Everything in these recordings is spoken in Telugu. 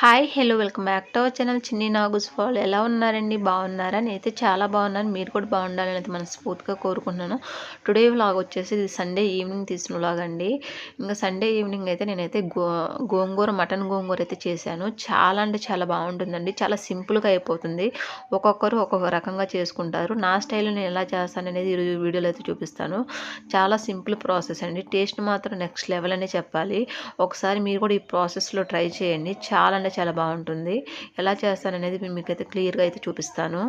Hi hello welcome back to our channel. Chinni Nagu's fall. ఎలా ఉన్నారండి? బాగున్నారా? నేనైతే చాలా బాగున్నాను. మీరు కూడా బాగుండాలని అయితే మనస్ఫూర్తిగా కోరుకుంటున్నాను. టుడే వ్లాగ్ వచ్చేసి ఇది సండే ఈవినింగ్ తీసిన వ్లాగ్ అండి. ఇంకా సండే ఈవినింగ్ అయితే నేనైతే గో గోంగూర మటన్ గోంగూర అయితే చేశాను. చాలా అంటే చాలా బాగుంటుందండి. చాలా సింపుల్గా అయిపోతుంది. ఒక్కొక్కరు ఒక్కొక్క రకంగా చేసుకుంటారు. నా స్టైల్ నేను ఎలా చేస్తాను అనేది ఈరోజు వీడియోలో అయితే చూపిస్తాను. చాలా సింపుల్ ప్రాసెస్ అండి. టేస్ట్ మాత్రం నెక్స్ట్ లెవెల్ అనే చెప్పాలి. ఒకసారి మీరు కూడా ఈ ప్రాసెస్లో ట్రై చేయండి. చాలా అంటే చాలా బాగుంటుంది. ఎలా చేస్తాననేది అయితే క్లియర్గా అయితే చూపిస్తాను.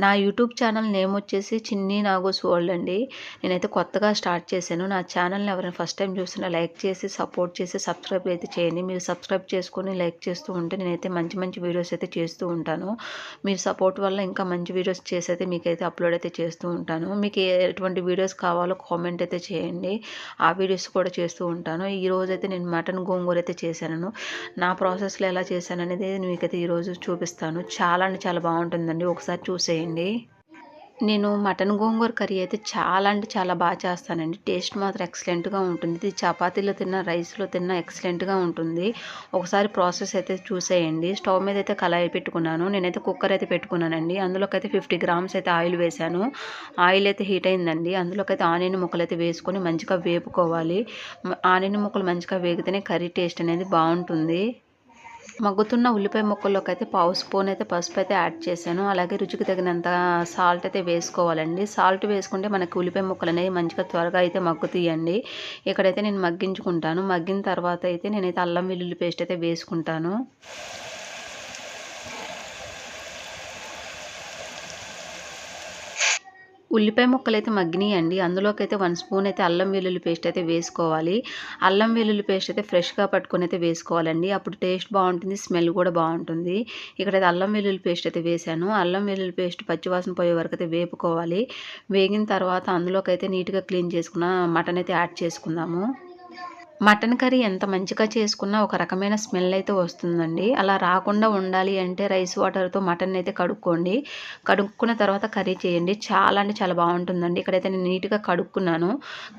నా యూట్యూబ్ ఛానల్ నేమ్ వచ్చేసి చిన్ని నాగోస్ వరల్డ్ అండి. నేనైతే కొత్తగా స్టార్ట్ చేశాను. నా ఛానల్ని ఎవరైనా ఫస్ట్ టైం చూసినా లైక్ చేసి సపోర్ట్ చేసి సబ్స్క్రైబ్ అయితే చేయండి. మీరు సబ్స్క్రైబ్ చేసుకొని లైక్ చేస్తూ ఉంటే నేనైతే మంచి మంచి వీడియోస్ అయితే చేస్తూ ఉంటాను. మీరు సపోర్ట్ వల్ల ఇంకా మంచి వీడియోస్ చేసి అయితే మీకైతే అప్లోడ్ అయితే చేస్తూ ఉంటాను. మీకు ఎటువంటి వీడియోస్ కావాలో కామెంట్ అయితే చేయండి. ఆ వీడియోస్ కూడా చేస్తూ ఉంటాను. ఈ అయితే నేను మటన్ గోంగూర అయితే చేశాను. నా ప్రాసెస్లో ఎలా చేశాను అనేది మీకైతే ఈరోజు చూపిస్తాను. చాలా అంటే చాలా బాగుంటుందండి. ఒకసారి చూసేయండి. చేయండి. నేను మటన్ గోంగూర కర్రీ అయితే చాలా అంటే చాలా బాగా చేస్తానండి. టేస్ట్ మాత్రం ఎక్సలెంట్గా ఉంటుంది. ఇది చపాతీలో తిన్న రైస్లో తిన్న ఎక్సలెంట్గా ఉంటుంది. ఒకసారి ప్రాసెస్ అయితే చూసేయండి. స్టవ్ మీద అయితే కళాయి పెట్టుకున్నాను. నేనైతే కుక్కర్ అయితే పెట్టుకున్నానండి. అందులోకి అయితే ఫిఫ్టీ గ్రామ్స్ అయితే ఆయిల్ వేశాను. ఆయిల్ అయితే హీట్ అయిందండి. అందులోకి అయితే ఆనియన్ ముక్కలు అయితే వేసుకొని మంచిగా వేపుకోవాలి. ఆనియన్ ముక్కలు మంచిగా వేగితేనే కర్రీ టేస్ట్ అనేది బాగుంటుంది. మగ్గుతున్న ఉల్లిపాయ ముక్కల్లోకి అయితే పావు స్పూన్ అయితే పసుపు అయితే యాడ్ చేశాను. అలాగే రుచికి తగినంత సాల్ట్ అయితే వేసుకోవాలండి. సాల్ట్ వేసుకుంటే మనకి ఉల్లిపాయ ముక్కలు అనేవి మంచిగా త్వరగా అయితే మగ్గుతాయండి. ఇక్కడైతే నేను మగ్గించుకుంటాను. మగ్గిన తర్వాత అయితే నేనైతే అల్లం వెల్లుల్లి పేస్ట్ అయితే వేసుకుంటాను. ఉల్లిపాయ ముక్కలు అయితే మగ్గినాయండి. అందులోకి అయితే వన్ స్పూన్ అయితే అల్లం వెల్లుల్లి పేస్ట్ అయితే వేసుకోవాలి. అల్లం వెల్లుల్లి పేస్ట్ అయితే ఫ్రెష్గా పట్టుకొని అయితే వేసుకోవాలండి. అప్పుడు టేస్ట్ బాగుంటుంది స్మెల్ కూడా బాగుంటుంది. ఇక్కడైతే అల్లం వెల్లుల్లి పేస్ట్ అయితే వేసాను అల్లం వెల్లుల్లి పేస్ట్ పచ్చివాసన పోయే వరకు అయితే వేపుకోవాలి. వేగిన తర్వాత అందులోకి అయితే నీట్గా క్లీన్ చేసుకున్న మటన్ అయితే యాడ్ చేసుకుందాము. మటన్ కర్రీ ఎంత మంచిగా చేసుకున్నా ఒక రకమైన స్మెల్ అయితే వస్తుందండి. అలా రాకుండా ఉండాలి అంటే రైస్ వాటర్తో మటన్ అయితే కడుక్కోండి. కడుక్కున్న తర్వాత కర్రీ చేయండి. చాలా అంటే చాలా బాగుంటుందండి. ఇక్కడైతే నేను నీట్గా కడుక్కున్నాను.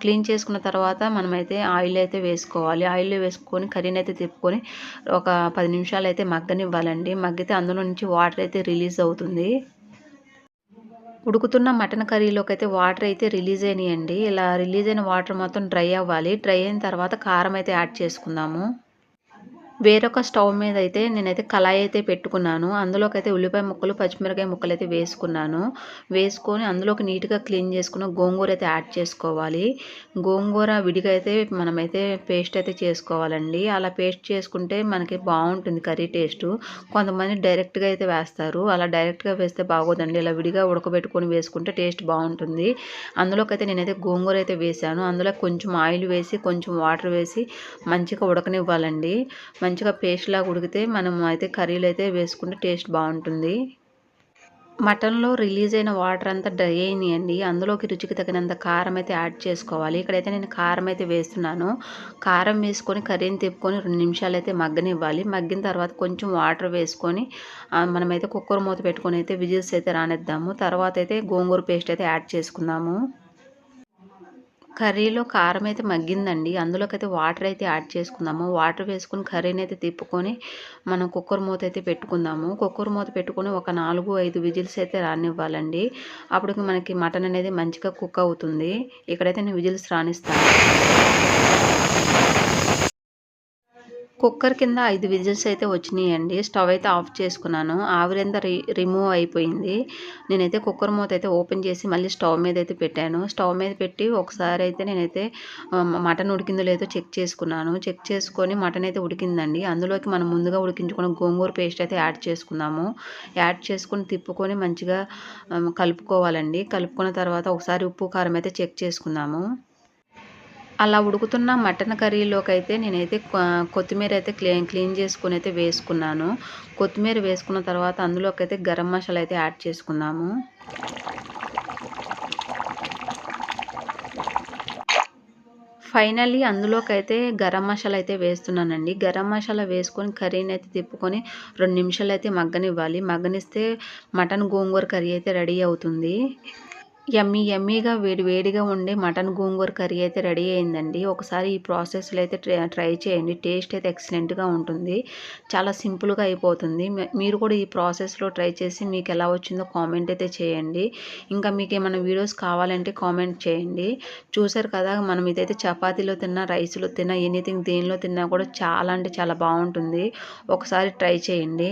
క్లీన్ చేసుకున్న తర్వాత మనమైతే ఆయిల్ అయితే వేసుకోవాలి. ఆయిల్ వేసుకొని కర్రీని అయితే తిప్పుకొని ఒక పది నిమిషాలు అయితే మగ్గనివ్వాలండి. మగ్గితే అందులో నుంచి వాటర్ అయితే రిలీజ్ అవుతుంది. ఉడుకుతున్న మటన్ కర్రీలోకి అయితే వాటర్ అయితే రిలీజ్ అయినాయండి. ఇలా రిలీజ్ అయిన వాటర్ మొత్తం డ్రై అవ్వాలి. డ్రై అయిన తర్వాత కారం అయితే యాడ్ చేసుకుందాము. వేరొక స్టవ్ మీద అయితే నేనైతే కళాయి అయితే పెట్టుకున్నాను. అందులోకి అయితే ఉల్లిపాయ ముక్కలు పచ్చిమిరకాయ ముక్కలు అయితే వేసుకున్నాను. వేసుకొని అందులోకి నీట్గా క్లీన్ చేసుకున్న గోంగూర అయితే యాడ్ చేసుకోవాలి. గోంగూర విడిగా అయితే మనమైతే పేస్ట్ అయితే చేసుకోవాలండి. అలా పేస్ట్ చేసుకుంటే మనకి బాగుంటుంది కర్రీ టేస్ట్. కొంతమంది డైరెక్ట్గా అయితే వేస్తారు. అలా డైరెక్ట్గా వేస్తే బాగోదండి. ఇలా విడిగా ఉడకబెట్టుకొని వేసుకుంటే టేస్ట్ బాగుంటుంది. అందులోకైతే నేనైతే గోంగూర అయితే వేసాను. అందులో కొంచెం ఆయిల్ వేసి కొంచెం వాటర్ వేసి మంచిగా ఉడకనివ్వాలండి. మంచి మంచిగా పేస్ట్లాగా ఉడికితే మనం అయితే కర్రీలు అయితే వేసుకుంటే టేస్ట్ బాగుంటుంది. మటన్లో రిలీజ్ అయిన వాటర్ అంతా డ్రై అయినాయండి. అందులోకి రుచికి తగినంత కారం అయితే యాడ్ చేసుకోవాలి. ఇక్కడైతే నేను కారం అయితే వేస్తున్నాను. కారం వేసుకొని కర్రీని తిప్పుకొని రెండు నిమిషాలు అయితే మగ్గనివ్వాలి. మగ్గిన తర్వాత కొంచెం వాటర్ వేసుకొని మనమైతే కుక్కర్ మూత పెట్టుకొని అయితే విజిల్స్ అయితే రానిద్దాము. తర్వాత అయితే గోంగూర పేస్ట్ అయితే యాడ్ చేసుకుందాము. కర్రీలో కారం అయితే మగ్గిందండి. అందులోకి అయితే వాటర్ అయితే యాడ్ చేసుకుందాము. వాటర్ వేసుకుని కర్రీని అయితే తిప్పుకొని మనం కుక్కర్ మూత అయితే పెట్టుకుందాము. కుక్కర్ మూత పెట్టుకొని ఒక నాలుగు ఐదు విజిల్స్ అయితే రానివ్వాలండి. అప్పుడు మనకి మటన్ అనేది మంచిగా కుక్ అవుతుంది. ఇక్కడైతే నేను విజిల్స్ రానిస్తాను. కుక్కర్ కింద ఐదు విజిల్స్ అయితే వచ్చినాయండి. స్టవ్ అయితే ఆఫ్ చేసుకున్నాను. ఆవిరంతా రి రిమూవ్ అయిపోయింది. నేనైతే కుక్కర్ మూత అయితే ఓపెన్ చేసి మళ్ళీ స్టవ్ మీద అయితే పెట్టాను. స్టవ్ మీద పెట్టి ఒకసారి అయితే నేనైతే మటన్ ఉడికిందో లేదో చెక్ చేసుకున్నాను. చెక్ చేసుకొని మటన్ అయితే ఉడికిందండి. అందులోకి మనం ముందుగా ఉడికించుకున్న గోంగూర పేస్ట్ అయితే యాడ్ చేసుకున్నాము యాడ్ చేసుకుని తిప్పుకొని మంచిగా కలుపుకోవాలండి. కలుపుకున్న తర్వాత ఒకసారి ఉప్పు కారం అయితే చెక్ చేసుకుందాము. అలా ఉడుకుతున్న మటన్ కర్రీలోకి అయితే నేనైతే కొత్తిమీర అయితే క్లీన్ క్లీన్ చేసుకుని అయితే వేసుకున్నాను. కొత్తిమీర వేసుకున్న తర్వాత అందులోకి అయితే గరం మసాలా అయితే యాడ్ చేసుకున్నాము ఫైనల్లీ అందులోకి అయితే గరం మసాలా అయితే వేస్తున్నానండి. గరం మసాలా వేసుకొని కర్రీని అయితే తిప్పుకొని రెండు నిమిషాలు అయితే మగ్గనివ్వాలి. మగ్గనిస్తే మటన్ గోంగూర కర్రీ అయితే రెడీ అవుతుంది. యమ్మీ యమ్మీగా వేడి వేడిగా ఉండే మటన్ గోంగూర కర్రీ అయితే రెడీ అయిందండి. ఒకసారి ఈ ప్రాసెస్లో అయితే ట్రై చేయండి. టేస్ట్ అయితే ఎక్సలెంట్గా ఉంటుంది. చాలా సింపుల్గా అయిపోతుంది. మీరు కూడా ఈ ప్రాసెస్లో ట్రై చేసి మీకు ఎలా వచ్చిందో కామెంట్ అయితే చేయండి. ఇంకా మీకు ఏమైనా వీడియోస్ కావాలంటే కామెంట్ చేయండి. చూసారు కదా మనం ఇదైతే చపాతీలో తిన్నా రైస్లో తిన్నా ఎనీథింగ్ దేనిలో తిన్నా కూడా చాలా అంటే చాలా బాగుంటుంది. ఒకసారి ట్రై చేయండి.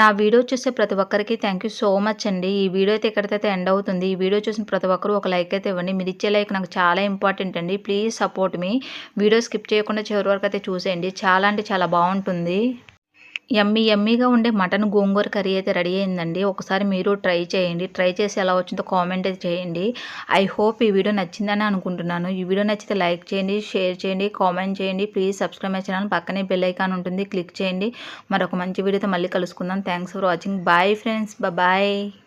నా వీడియో చూసే ప్రతి ఒక్కరికి థ్యాంక్ యూ సో మచ్ అండి. ఈ వీడియో అయితే ఎక్కడికైతే ఎండ్ అవుతుంది ఈ వీడియో చూసిన ప్రతి ఒక్కరు ఒక లైక్ అయితే ఇవ్వండి. మీరు ఇచ్చే లైక్ నాకు చాలా ఇంపార్టెంట్ అండి. ప్లీజ్ సపోర్ట్ మీ వీడియో స్కిప్ చేయకుండా చివరి వరకు అయితే చూసేయండి. చాలా అంటే చాలా బాగుంటుంది. ఎమ్మీ ఎమ్మీగా ఉండే మటన్ గోంగూర కర్రీ అయితే రెడీ అయిందండి. ఒకసారి మీరు ట్రై చేయండి. ట్రై చేసి ఎలా వచ్చిందో కామెంట్ అయితే చేయండి. ఐ హోప్ ఈ వీడియో నచ్చిందని అనుకుంటున్నాను. ఈ వీడియో నచ్చితే లైక్ చేయండి షేర్ చేయండి కామెంట్ చేయండి. Please subscribe my channel. పక్కనే బెల్ ఐకాన్ ఉంటుంది. క్లిక్ చేయండి. మరొక మంచి వీడియోతో మళ్ళీ కలుసుకుందాం. Thanks for watching. Bye friends. Bye